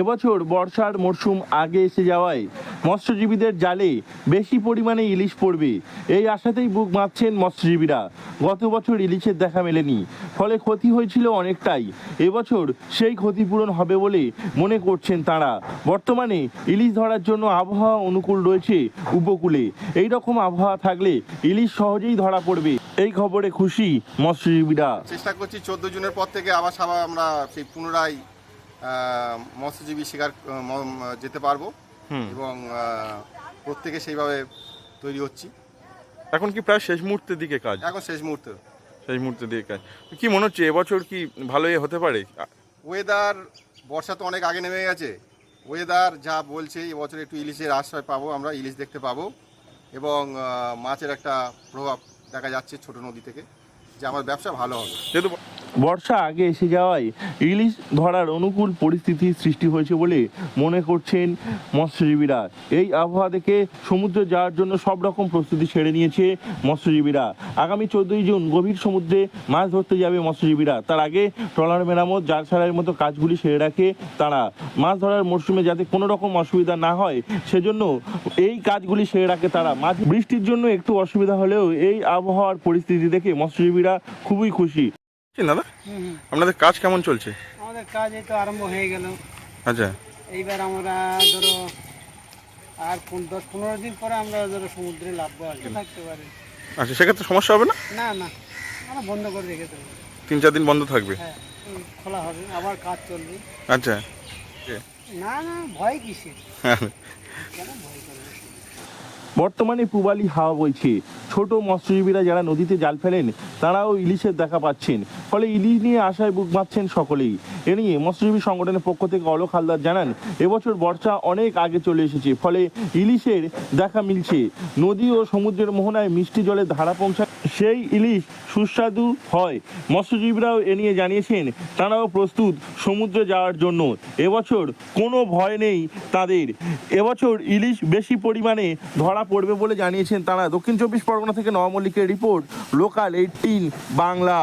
এবছর বর্ষার মরশুম আগে এসে যাওয়ায় মৎস্যজীবীদের জালে বেশি পরিমাণে ইলিশ পড়বে। এই আশাতেই বুক মারছেন মৎস্যজীবীরা। গত বছর ইলিশের দেখা মেলেনি, ফলে ক্ষতি হয়েছিল অনেকটাই। এবছর সেই ক্ষতিপূরণ হবে বলে মনে করছেন তারা। বর্তমানে ইলিশ ধরার জন্য আবহাওয়া অনুকূল রয়েছে উপকূলে। এই রকম আবহাওয়া থাকলে ইলিশ সহজেই ধরা পড়বে। এই খবরে খুশি মৎস্যজীবীরা। চেষ্টা করছি চোদ্দ জুনের পর থেকে আবার সবাই আমরা সেই পুনরায় মৎস্যজীবী শিকার যেতে পারব। এবং প্রত্যেকে সেইভাবে তৈরি হচ্ছি। এখন কি প্রায় শেষ মুহূর্তের দিকে কাজ? এখন শেষ মুহূর্তে। শেষ মুহূর্তের দিকে কাজ। কি মনে হচ্ছে এবছর কি ভালোই হতে পারে? ওয়েদার বর্ষা তো অনেক আগে নেমে গেছে। ওয়েদার যা বলছে এবছর একটু ইলিশের আশ্রয় পাবো আমরা ইলিশ দেখতে পাবো। এবং মাছের একটা প্রভাব দেখা যাচ্ছে ছোট নদী থেকে যে আমার ব্যবসা ভালো হবে। যেহেতু বর্ষা আগে এসে যাওয়ায় ইলিশ ধরার অনুকূল পরিস্থিতি সৃষ্টি হয়েছে বলে মনে করছেন মৎস্যজীবীরা। এই আবহাওয়া দেখে সমুদ্রে যাওয়ার জন্য সব রকম প্রস্তুতি সেরে নিয়েছে মৎস্যজীবীরা। আগামী চোদ্দই জুন গভীর সমুদ্রে মাছ ধরতে যাবে মৎস্যজীবীরা। তার আগে ট্রলার মেরামত, জাল ছাড়ার মতো কাজগুলি সেরে রাখে তারা। মাছ ধরার মরশুমে যাতে কোনো রকম অসুবিধা না হয়, সেজন্য এই কাজগুলি সেরে রাখে তারা। মাছ বৃষ্টির জন্য একটু অসুবিধা হলেও এই আবহাওয়ার পরিস্থিতি দেখে মৎস্যজীবীরা খুবই খুশি। দাদা। আপনাদের কাজ কেমন চলছে? আমাদের কাজ এই তো আরম্ভ হয়ে গেল। আচ্ছা। এইবার আমরা ধরো আর দশ পনেরো দিন পরে আমরা ধরো সমুদ্রে লাভবো থাকতে পারি। আচ্ছা সেক্ষেত্রে সমস্যা হবে না? না না। আমরা বন্ধ করে রেখে দেবো। তিন চার দিন বন্ধ থাকবে? হ্যাঁ খোলা হবে আবার কাজ চলবে। আচ্ছা। না না ভয় কিসের? কেন ভয় করবে বর্তমানে পূবালি হাওয়া বইছে। ছোট মৎস্যজীবীরা যারা নদীতে জাল ফেলেন তারাও ইলিশের দেখা পাচ্ছেন। ফলে ইলিশ নিয়ে আশায় বুক বাঁধছেন সকলেই। এ নিয়ে মৎস্যজীবী সংগঠনের পক্ষ থেকে অলোক হালদার জানান, এবছর বর্ষা অনেক আগে চলে এসেছে, ফলে ইলিশের দেখা মিলছে। নদী ও সমুদ্রের মোহনায় মিষ্টি জলে ধারা পৌঁছায়, সেই ইলিশ সুস্বাদু হয়। মৎস্যজীবীরাও এ নিয়ে জানিয়েছেন, তারাও প্রস্তুত সমুদ্রে যাওয়ার জন্য। এবছর কোনো ভয় নেই তাদের। এবছর ইলিশ বেশি পরিমাণে ধরা পড়বে বলে জানিয়েছেন তারা। দক্ষিণ চব্বিশ পরগনা থেকে নবমল্লিকের রিপোর্ট, লোকাল এইটিন বাংলা।